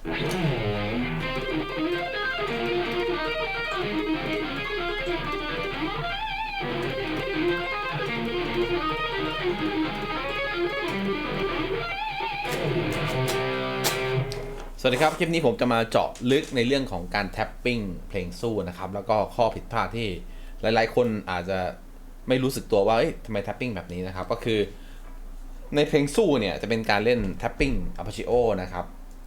สวัสดีครับ คลิปนี้ผมจะมาเจาะลึกในเรื่องของการแท็ปปิ้งเพลงสู้นะครับ แล้วก็ข้อผิดพลาดที่หลายๆ คนอาจจะไม่รู้สึกตัวว่าทำไมแท็ปปิ้งแบบนี้นะครับ ก็คือในเพลงสู้เนี่ยจะเป็นการเล่นแท็ปปิ้งอัพชิโอนะครับ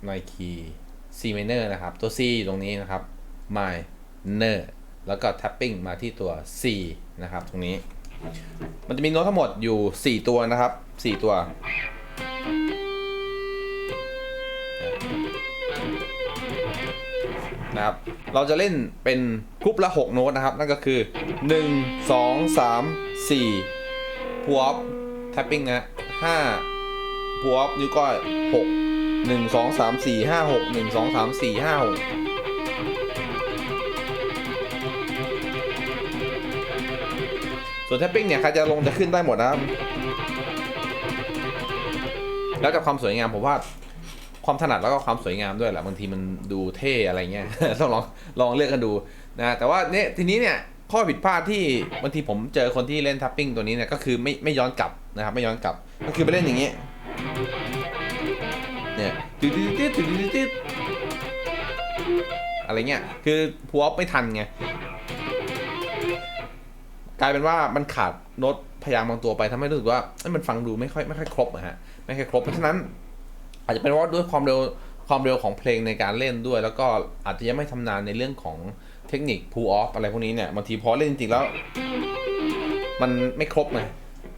นคีย์ C minor นะครับ ตัว C อยู่ตรงนี้นะครับ minor แล้วก็แท็ปปิ้งมาที่ตัว C นะครับ ตรงนี้ มันจะมีโน้ตทั้งหมดอยู่ 4 ตัวนะครับ 4 ตัว นะครับ เราจะเล่นเป็นกรุ๊ปละ 6 โน้ตนะครับ นั่นก็คือ 1 2 3 4 พวฟแท็ปปิ้งนะ5พวฟนิ้วก้อย 6 1 2 3 4 5 6 1 2 3 4 5 6ส่วนแท็ปปิ้งเนี่ยใครจะลงจะขึ้นได้หมดนะครับ แล้วกับความสวยงามผมว่าความถนัดแล้วก็ความสวยงามด้วยแหละบางทีมันดูเท่อะไรเงี้ยต้องลองลองเลือกกันดูนะแต่ว่าเนี่ยทีนี้เนี่ยข้อผิดพลาดที่บางทีผมเจอคนที่เล่นทัปปิ้งตัวนี้เนี่ยก็คือไม่ไม่ย้อนกลับนะครับไม่ย้อนกลับก็คือไปเล่นอย่างเงี้ย ตึ๊ดตึ๊ดตึ๊ดตึ๊ดตึ๊ดตึ๊ดอะไรเงี้ย คือพัวไม่ทันไง กลายเป็นว่ามันขาดโน้ตพยางค์บางตัวไปทำให้รู้สึกว่ามันฟังดูไม่ค่อยไม่ค่อยครบอะฮะ ไม่ค่อยครบ เพราะฉะนั้น อาจจะเป็นเพราะว่าด้วยความเร็วความเร็วของเพลงในการเล่นด้วย แล้วก็อาจจะยังไม่ทำนานในเรื่องของเทคนิค pull off อะไรพวกนี้เนี่ยบางทีพอเล่นจริงๆแล้ว มันไม่ครบไง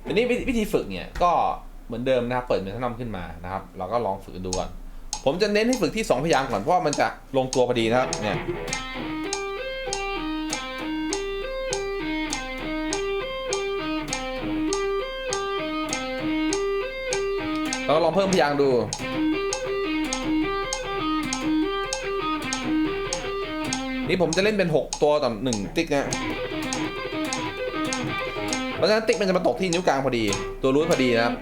ทีนี้วิธีฝึกเนี่ยก็เหมือนเดิมนะครับเปิดเมนูนำขึ้นมานะครับ เราก็ลองฝึกดูก่อน ผมจะเน้นให้ฝึกที่ 2 พยางค์ก่อนเพราะว่ามันจะลงตัวพอดีนะครับเนี่ยเราลองเพิ่มพยางค์ดูนี่ผมจะเล่นเป็น 6 ตัวต่อหนึ่งติ๊กนะ เพราะฉะนั้นติ๊กมันจะมาตกที่นิ้วกลางพอดี ตัวรูทพอดีนะครับ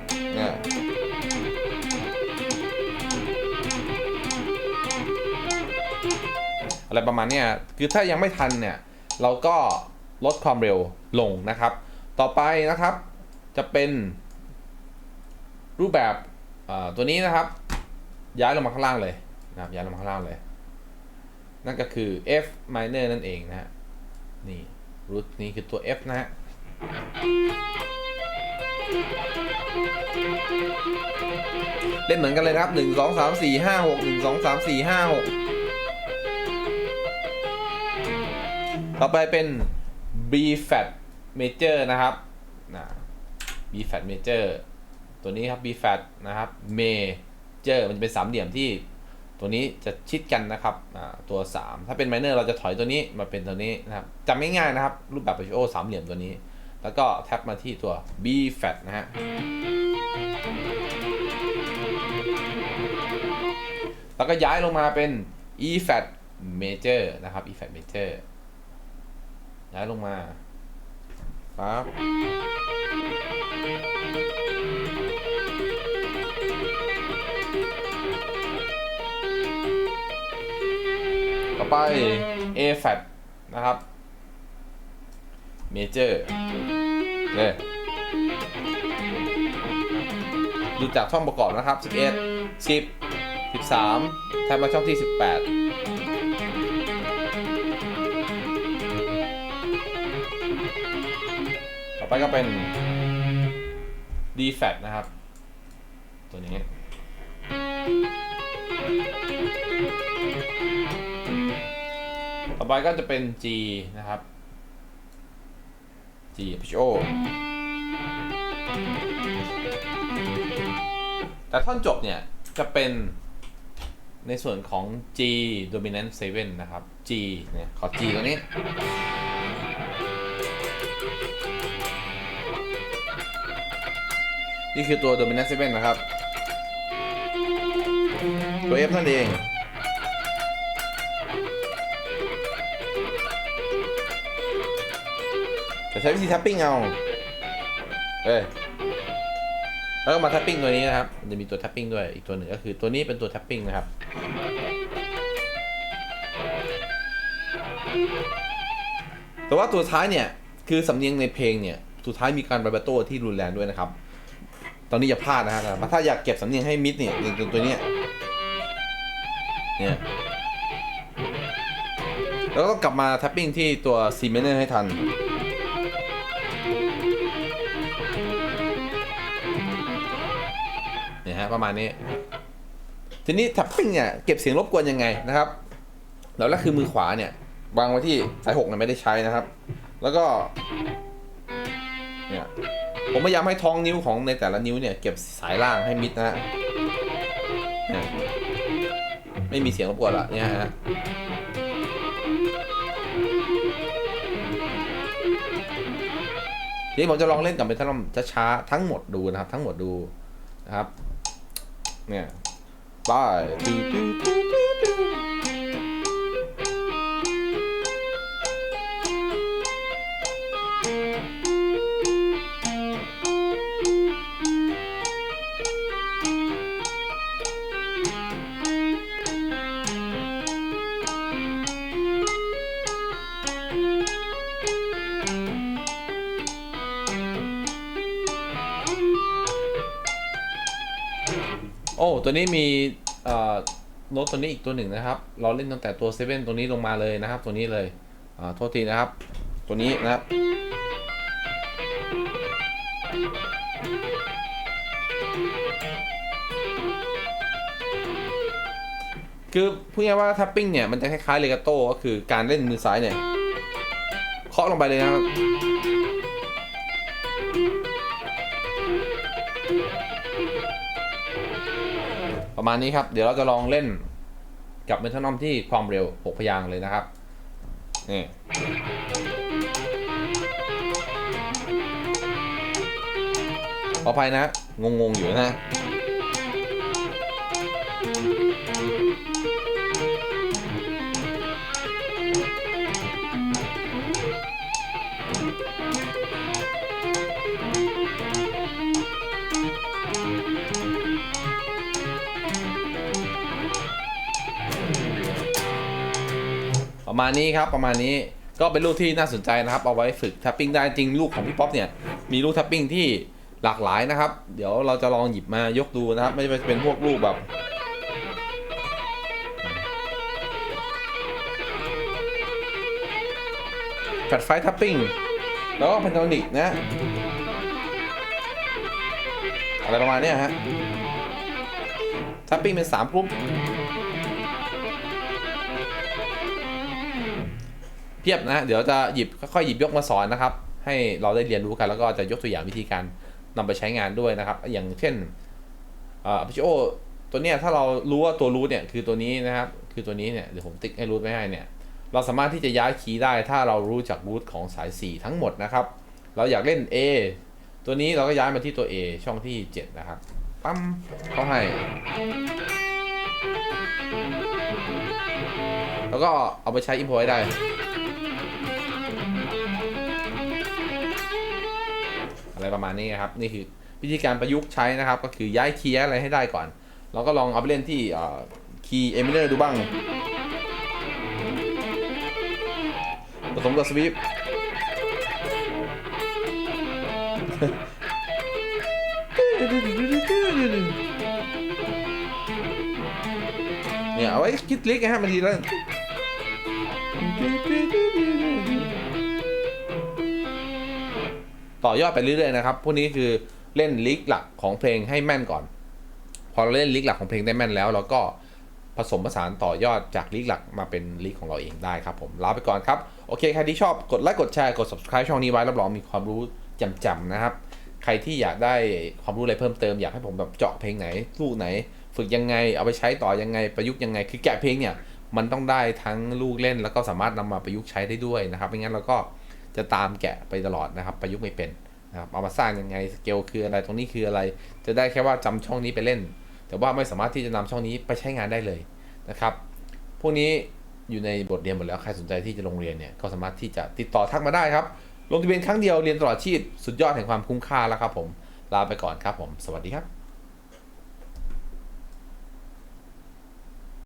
อะไรประมาณนี้คือถ้ายังไม่ทันเนี่ยเราก็ลดความเร็วลงนะครับ ต่อไปนะครับจะเป็น รูปแบบตัวนี้นะครับ ย้ายลงมาข้างล่างเลยนะครับย้ายลงมาข้างล่างเลย นั่นก็คือ F minor นั่นเองนะฮะนี่รูทนี้คือตัว F นะฮะเล่นเหมือนกันเลยนะครับ 1 2 3 4 5 6 1 2 3 4 5 6 ต่อไปเป็น B flat major นะครับนะ B flat major ตัวนี้ครับ B flat นะครับ major มันจะเป็นสามเหลี่ยมที่ตัวนี้จะชิดกันนะครับตัว 3 ถ้าเป็น minor เราจะถอยตัวนี้มาเป็นตัวนี้นะครับจำง่ายๆนะครับ รูปแบบ Arpeggio สามเหลี่ยมตัวนี้ แล้วก็แท็บมาที่ตัว B flat นะฮะแล้วก็ย้ายลงมาเป็น E flat major นะครับ E flat major ย้ายลงมาครับต่อไป A flat นะครับ major เลยดูจากช่องประกอบนะครับ 11 10 13แทบมาช่องที่ 18 ไปก็เป็น D flat นะครับ ตัวนี้ ต่อไปก็จะเป็น G นะครับ G P O แต่ท่อนจบเนี่ย จะเป็นในส่วนของ G dominant 7 นะครับ G เนี่ย ขอ G ตัวนี้ นี่คือตัว dominant 7นะครับ ตัว F นั่นเอง จะใช้วิธีแท็ปปิ้งเอา เอ้ยแล้วก็มาแท็ปปิ้งตัวนี้นะครับ จะมีตัวแท็ปปิ้งด้วย อีกตัวหนึ่งก็คือตัวนี้เป็นตัวแท็ปปิ้งนะครับ แต่ว่าตัวท้ายเนี่ย คือสำเนียงในเพลงเนี่ย สุดท้ายมีการไบเบโต้ที่รุนแรงด้วยนะครับ ตอนนี้อย่าพลาดนะฮะแต่ถ้าอยากเก็บสำเนียงให้มิดเนี่ยอย่างตัวเนี้ยเนี่ยแล้วก็กลับมาแท็ปปิ้งที่ตัวซีเมนเนอร์ให้ทัน เนี่ยฮะประมาณนี้ ทีนี้แท็ปปิ้งเนี่ยเก็บเสียงรบกวนยังไงนะครับ แล้วแรกคือมือขวาเนี่ย วางไว้ที่สายหกเนี่ยไม่ได้ใช้นะครับ แล้วก็ ผมพยายามให้ท้องนิ้วของในแต่ละนิ้วเนี่ยเก็บสายล่างให้มิดนะฮะไม่มีเสียงรบกวนละเนี่ยฮะทีนี้ผมจะลองเล่นกับเมทัลลัมช้าๆทั้งหมดดูนะครับ ทั้งหมดดูนะครับ เนี่ยไป ตัวนี้มีเอ่อโน้ตตัวนี้อีกตัวหนึ่งนะครับ เราเล่นตั้งแต่ตัวเซเว่นตัวนี้ลงมาเลยนะครับ ตัวนี้เลยโทษทีนะครับ ตัวนี้นะครับ คือพูดง่ายๆว่าทัปปิ้งเนี่ย มันจะคล้ายๆเลกาโต้ก็คือการเล่นมือซ้ายเนี่ย เคาะลงไปเลยนะครับ ประมาณนี้ครับ เดี๋ยวเราจะลองเล่นกับเมทัลนอมที่ความเร็ว 6 พยางค์เลยนะครับนี่ขออภัยนะ งง ๆ อยู่นะ ประมาณนี้ครับประมาณนี้ก็เป็นลูกที่น่าสนใจนะครับ เอาไว้ฝึกแท็ปปิ้งได้จริงลูกของพี่ป๊อปเนี่ยมีลูกแท็ปปิ้งที่หลากหลายนะครับ เดี๋ยวเราจะลองหยิบมายกดูนะครับ ไม่ใช่เป็นพวกลูกแบบแฟลไฟทัปปิ้งแล้วก็เพนทอนิกนะ อะไรประมาณนี้ฮะทัปปิ้งเป็น3กรุ๊ เพียบนะ เดี๋ยวจะหยิบค่อยๆหยิบยกมาสอนนะครับ ให้เราได้เรียนรู้กันแล้วก็จะยกตัวอย่างวิธีการนำไปใช้งานด้วยนะครับ อย่างเช่นอ่อพิโอตัวเนี้ยถ้าเรารู้ว่าตัวรูทเนี่ยคือตัวนี้นะครับ คือตัวนี้เนี่ยเดี๋ยวผมติ๊กให้รูทไว้ให้เนี่ยเราสามารถที่จะย้ายคีย์ได้ถ้าเรารู้จักรูทของสาย 4 ทั้งหมดนะครับ เราอยากเล่น A ตัวนี้เราก็ย้ายมาที่ตัว A ช่องที่ 7 นะครับ ปั๊มเขาให้ แล้วก็เอาไปใช้ import ได้ อะไรประมาณนี้นครับนี่คือวิธีการประยุกต์ใช้นะครับ ก็คือย้ายคีย์อะไรให้ได้ก่อน เราก็ลองเอาไปเล่นที่คีย์เอมิเนอร์ดูบ้างผสมกับสวีปเนี่ยเอาไว้คิดลิกนะฮะบางทีแล้ว ต่อยอดไปเรื่อยๆนะครับ พวกนี้คือเล่นลิกหลักของเพลงให้แม่นก่อน พอเราเล่นลิกหลักของเพลงได้แม่นแล้ว เราก็ผสมผสานต่อยอดจากลิกหลักมาเป็นลิกของเราเองได้ครับผมลาไปก่อนครับ โอเค ใครที่ชอบกดไลค์กดแชร์กด subscribe ช่องนี้ไว้รับรองมีความรู้จำๆนะครับ ใครที่อยากได้ความรู้อะไรเพิ่มเติมอยากให้ผมแบบเจาะเพลงไหนลูกไหน ฝึกยังไงเอาไปใช้ต่อยังไงประยุกต์ยังไง คือแกะเพลงเนี่ยมันต้องได้ทั้งลูกเล่นแล้วก็สามารถนำมาประยุกต์ใช้ได้ด้วยนะครับไม่งั้นเราก็ จะตามแกะไปตลอดนะครับ ประยุกต์ไม่เป็นนะครับเอามาสร้างยังไงสเกลคืออะไรตรงนี้คืออะไร จะได้แค่ว่าจำช่องนี้ไปเล่น แต่ว่าไม่สามารถที่จะนำช่องนี้ไปใช้งานได้เลยนะครับพวกนี้อยู่ในบทเรียนหมดแล้วใครสนใจที่จะลงเรียนเนี่ยก็สามารถที่จะติดต่อทักมาได้ครับลงทะเบียนครั้งเดียวเรียนตลอดชีพสุดยอดแห่งความคุ้มค่าแล้วครับผมลาไปก่อนครับผม สวัสดีครับ